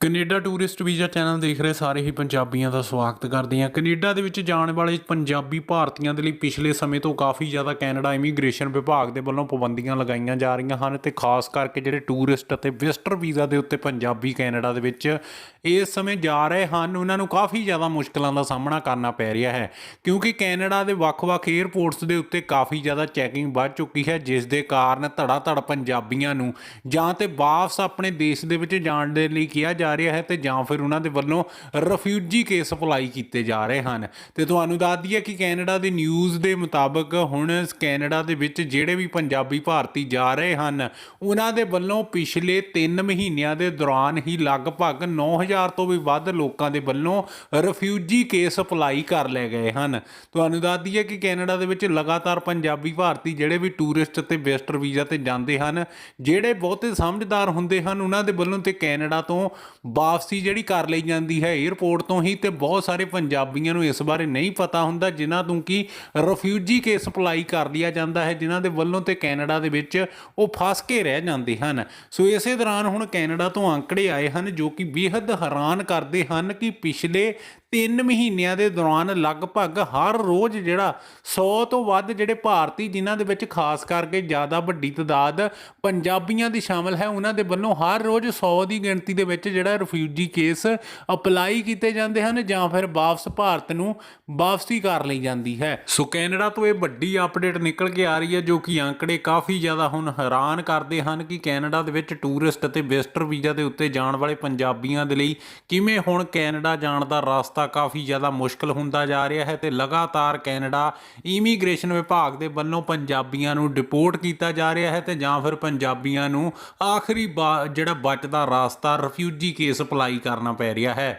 Canada tourist visa channel ਦੇਖ ਰਹੇ ਸਾਰੇ ਹੀ ਪੰਜਾਬੀਆਂ ਦਾ ਸਵਾਗਤ ਕਰਦੇ ਹਾਂ। ਕੈਨੇਡਾ ਦੇ ਵਿੱਚ ਜਾਣ ਵਾਲੇ ਪੰਜਾਬੀ ਭਾਰਤੀਆਂ ਦੇ ਲਈ ਪਿਛਲੇ ਸਮੇਂ ਤੋਂ ਕਾਫੀ ਜ਼ਿਆਦਾ ਕੈਨੇਡਾ ਇਮੀਗ੍ਰੇਸ਼ਨ ਵਿਭਾਗ ਦੇ ਵੱਲੋਂ ਪਾਬੰਦੀਆਂ ਲਗਾਈਆਂ ਜਾ ਰਹੀਆਂ ਹਨ ਤੇ ਖਾਸ ਕਰਕੇ ਜਿਹੜੇ ਟੂਰਿਸਟ ਅਤੇ ਵਿਜ਼ਟਰ ਵੀਜ਼ਾ ਦੇ ਉੱਤੇ ਪੰਜਾਬੀ ਕੈਨੇਡਾ ਦੇ ਵਿੱਚ ਇਸ ਸਮੇਂ ਜਾ ਰਹੇ ਹਨ, ਉਹਨਾਂ ਨੂੰ ਕਾਫੀ ਜ਼ਿਆਦਾ ਮੁਸ਼ਕਲਾਂ ਦਾ ਸਾਹਮਣਾ ਕਰਨਾ ਪੈ ਰਿਹਾ ਹੈ। ਕਿਉਂਕਿ ਕੈਨੇਡਾ ਦੇ ਵੱਖ-ਵੱਖ 에ਅਰਪੋਰਟਸ ਦੇ ਉੱਤੇ ਕਾਫੀ ਜ਼ਿਆਦਾ ਚੈਕਿੰਗ ਵੱਧ ਚੁੱਕੀ ਹੈ, ਜਿਸ ਦੇ ਕਾਰਨ ਧੜਾ ਧੜ ਪੰਜਾਬੀਆਂ ਨੂੰ ਜਾਂ ਤੇ ਵਾਪਸ ਆਪਣੇ ਦੇਸ਼ ਦੇ ਵਿੱਚ ਜਾਣ ਦੇ ਲਈ ਕਿਹਾ ਜਾ ਰਿਹਾ ਹੈ ਤੇ ਜਾਂ ਫਿਰ ਉਹਨਾਂ ਦੇ ਵੱਲੋਂ ਰਫਿਊਜੀ ਕੇਸ ਅਪਲਾਈ ਕੀਤੇ ਜਾ ਰਹੇ ਹਨ। ਤੇ ਤੁਹਾਨੂੰ ਦੱਸ ਦਈਏ ਕਿ ਕੈਨੇਡਾ ਦੀ ਨਿਊਜ਼ ਦੇ ਮੁਤਾਬਕ ਹੁਣ ਕੈਨੇਡਾ ਦੇ ਵਿੱਚ ਜਿਹੜੇ ਵੀ ਪੰਜਾਬੀ ਭਾਰਤੀ ਜਾ ਰਹੇ ਹਨ, ਉਹਨਾਂ ਦੇ ਵੱਲੋਂ ਪਿਛਲੇ 3 ਮਹੀਨਿਆਂ ਦੇ ਦੌਰਾਨ ਹੀ ਲਗਭਗ 9000 ਤੋਂ ਵੀ ਵੱਧ ਲੋਕਾਂ ਦੇ ਵੱਲੋਂ ਰਫਿਊਜੀ ਕੇਸ ਅਪਲਾਈ ਕਰ ਲਏ ਗਏ ਹਨ। ਤੁਹਾਨੂੰ ਦੱਸ ਦਈਏ ਕਿ ਕੈਨੇਡਾ ਦੇ ਵਿੱਚ ਲਗਾਤਾਰ ਪੰਜਾਬੀ ਭਾਰਤੀ ਜਿਹੜੇ ਵੀ ਟੂਰਿਸਟ ਤੇ ਵਿਜ਼ਟਰ ਵੀਜ਼ਾ ਤੇ ਜਾਂਦੇ ਹਨ, ਜਿਹੜੇ ਬਹੁਤੇ ਸਮਝਦਾਰ ਹੁੰਦੇ ਹਨ, ਉਹਨਾਂ ਦੇ ਵੱਲੋਂ ਤੇ ਕੈਨੇਡਾ ਤੋਂ ਵਾਪਸੀ ਜਿਹੜੀ ਕਰ ਲਈ ਜਾਂਦੀ ਹੈ 에어ਪੋਰਟ ਤੋਂ ਹੀ ਤੇ ਬਹੁਤ ਸਾਰੇ ਪੰਜਾਬੀਆਂ ਨੂੰ ਇਸ ਬਾਰੇ ਨਹੀਂ ਪਤਾ ਹੁੰਦਾ, ਜਿਨ੍ਹਾਂ ਤੋਂ ਕਿ ਰਿਫਿਊਜੀ ਕੇਸ ਸਪਲਾਈ ਕਰ ਲਿਆ ਜਾਂਦਾ ਹੈ, ਜਿਨ੍ਹਾਂ ਦੇ ਵੱਲੋਂ ਤੇ ਕੈਨੇਡਾ ਦੇ ਵਿੱਚ ਉਹ ਫਸ ਕੇ ਰਹਿ ਜਾਂਦੇ ਹਨ। ਸੋ ਇਸੇ ਦੌਰਾਨ ਹੁਣ ਕੈਨੇਡਾ ਤੋਂ ਅੰਕੜੇ ਆਏ ਹਨ, ਜੋ ਕਿ ਬੇहद ਹੈਰਾਨ ਕਰਦੇ ਹਨ ਕਿ ਪਿਛਲੇ 3 ਮਹੀਨਿਆਂ ਦੇ ਦੌਰਾਨ ਲਗਭਗ ਹਰ ਰੋਜ਼ ਜਿਹੜਾ 100 ਤੋਂ ਵੱਧ ਜਿਹੜੇ ਭਾਰਤੀ ਜਿਨ੍ਹਾਂ ਦੇ ਵਿੱਚ ਖਾਸ ਕਰਕੇ ਜ਼ਿਆਦਾ ਵੱਡੀ ਤਦਾਦ ਪੰਜਾਬੀਆਂ ਦੀ ਸ਼ਾਮਲ ਹੈ, ਉਹਨਾਂ ਦੇ ਵੱਲੋਂ ਹਰ ਰੋਜ਼ 100 ਦੀ ਗਿਣਤੀ ਦੇ ਵਿੱਚ ਜਿਹੜਾ ਰਿਫਿਊਜੀ ਕੇਸ ਅਪਲਾਈ ਕੀਤੇ ਜਾਂਦੇ ਹਨ ਜਾਂ ਫਿਰ ਵਾਪਸ ਭਾਰਤ ਨੂੰ ਵਾਪਸੀ ਕਰ ਲਈ ਜਾਂਦੀ ਹੈ। ਸੋ ਕੈਨੇਡਾ ਤੋਂ ਇਹ ਵੱਡੀ ਅਪਡੇਟ ਨਿਕਲ ਕੇ ਆ ਰਹੀ ਹੈ ਜੋ ਕਿ ਅੰਕੜੇ ਕਾਫੀ ਜ਼ਿਆਦਾ ਹੁਣ ਹੈਰਾਨ ਕਰਦੇ ਹਨ ਕਿ ਕੈਨੇਡਾ ਦੇ ਵਿੱਚ ਟੂਰਿਸਟ ਅਤੇ ਵਿਜ਼ਟਰ ਵੀਜ਼ਾ ਦੇ ਉੱਤੇ ਜਾਣ ਵਾਲੇ ਪੰਜਾਬੀਆਂ ਦੇ ਲਈ ਕਿਵੇਂ ਹੁਣ ਕੈਨੇਡਾ ਜਾਣ ਦਾ ਰਸਤਾ ਕਾਫੀ ਜ਼ਿਆਦਾ ਮੁਸ਼ਕਲ ਹੁੰਦਾ ਜਾ ਰਿਹਾ ਹੈ ਤੇ ਲਗਾਤਾਰ ਕੈਨੇਡਾ ਇਮੀਗ੍ਰੇਸ਼ਨ ਵਿਭਾਗ ਦੇ ਵੱਲੋਂ ਪੰਜਾਬੀਆਂ ਨੂੰ ਡਿਪੋਰਟ ਕੀਤਾ ਜਾ ਰਿਹਾ ਹੈ ਤੇ ਜਾਂ ਫਿਰ ਪੰਜਾਬੀਆਂ ਨੂੰ ਆਖਰੀ ਬਾ- ਜਿਹੜਾ ਬਚਦਾ ਰਸਤਾ ਰਿਫਿਊਜੀ ਕੇਸ ਅਪਲਾਈ ਕਰਨਾ ਪੈ ਰਿਹਾ ਹੈ।